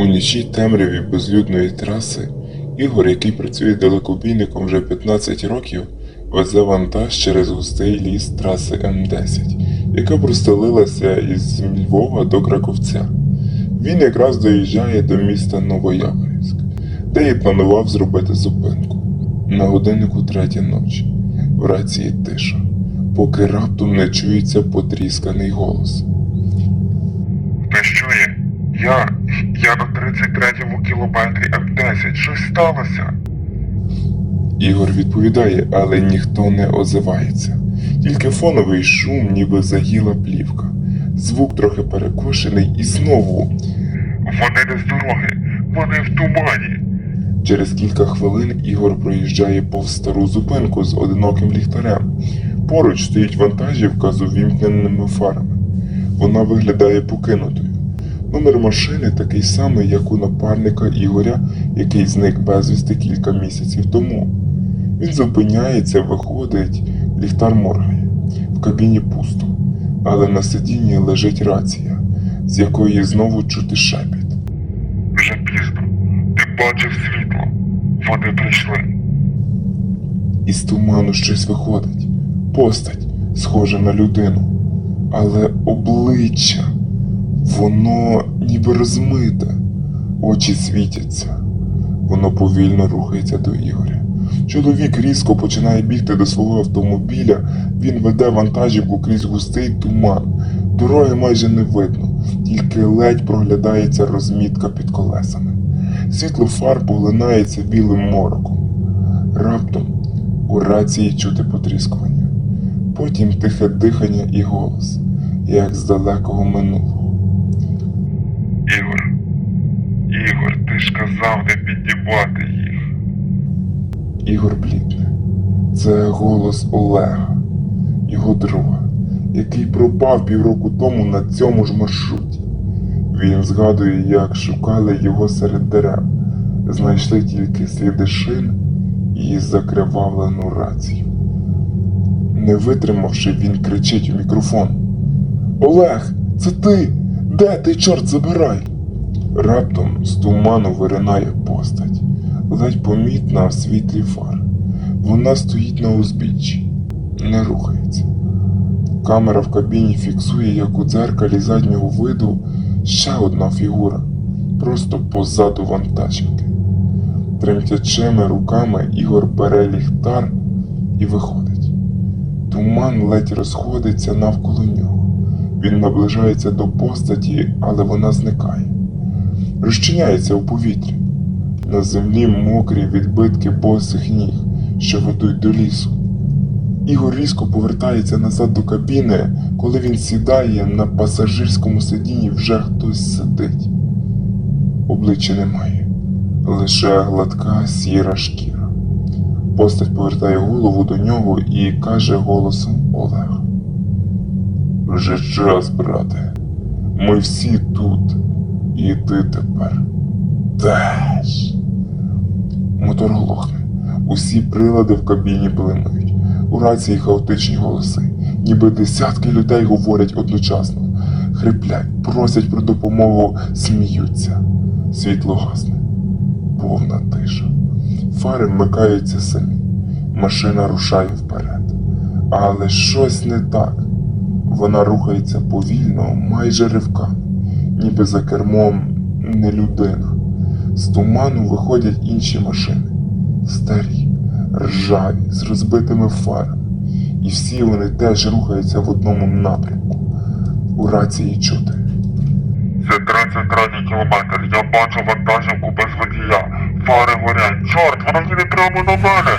У нічій темряві безлюдної траси Ігор, який працює далекобійником вже 15 років, везе вантаж через густий ліс траси М10, яка простелилася із Львова до Краковця. Він якраз доїжджає до міста Новояворівськ, де і планував зробити зупинку. На годиннику третя ночі, в рації тиша, поки раптом не чується потрісканий голос. Ти що є? Я. Я на 33-му кілометрі М10. Щось сталося. Ігор відповідає, але ніхто не озивається. Тільки фоновий шум, ніби загіла плівка. Звук трохи перекошений і знову. Вони не з дороги. Вони в тумані. Через кілька хвилин Ігор проїжджає повз стару зупинку з одиноким ліхтарем. Поруч стоїть вантажівка з увімкненими фарами. Вона виглядає покинутою. Номер машини такий самий, як у напарника Ігоря, який зник безвісти кілька місяців тому. Він зупиняється, виходить, ліхтар моргає. В кабіні пусто, але на сидінні лежить рація, з якої знову чути шепіт. Вже пізно. Ти бачив світло. Вони прийшли. Із туману щось виходить. Постать, схожа на людину. Але обличчя, воно ніби розмите, очі світяться. Воно повільно рухається до Ігоря. Чоловік різко починає бігти до свого автомобіля, він веде вантажівку крізь густий туман. Дороги майже не видно, тільки ледь проглядається розмітка під колесами. Світло фар поглинається білим мороком. Раптом у рації чути потріскування, потім тихе дихання і голос, як з далекого минулого. Ігор. Ігор, ти ж казав не піднімати їх. Ігор блідне. Це голос Олега, його друга, який пропав півроку тому на цьому ж маршруті. Він згадує, як шукали його серед дерев, знайшли тільки сліди шин і закривавлену рацію. Не витримавши, він кричить у мікрофон: Олег, це ти! Де ти, чорт забирай? Раптом з туману виринає постать, ледь помітна в світлі фар. Вона стоїть на узбіччі, не рухається. Камера в кабіні фіксує, як у дзеркалі заднього виду ще одна фігура, просто позаду вантажівки. Тремтячими руками Ігор бере ліхтар і виходить. Туман ледь розходиться навколо нього. Він наближається до постаті, але вона зникає. Розчиняється у повітрі. На землі мокрі відбитки босих ніг, що ведуть до лісу. Ігор різко повертається назад до кабіни, коли він сідає на пасажирському сидінні вже хтось сидить. Обличчя немає, лише гладка сіра шкіра. Постать повертає голову до нього і каже голосом Олега. Вже час, брате. Ми всі тут, і ти тепер теж. Мотор глохне. Усі прилади в кабіні блимають. У рації хаотичні голоси, ніби десятки людей говорять одночасно, хриплять, просять про допомогу, сміються. Світло гасне, повна тиша. Фари вмикаються самі. Машина рушає вперед. Але щось не так. Вона рухається повільно, майже ривками, ніби за кермом не людина. З туману виходять інші машини, старі, ржаві, з розбитими фарами. І всі вони теж рухаються в одному напрямку. У рації чути. Це 33 кілометр. Я бачу вантажівку без водія. Фари горять. Чорт, вона їде прямо на мене.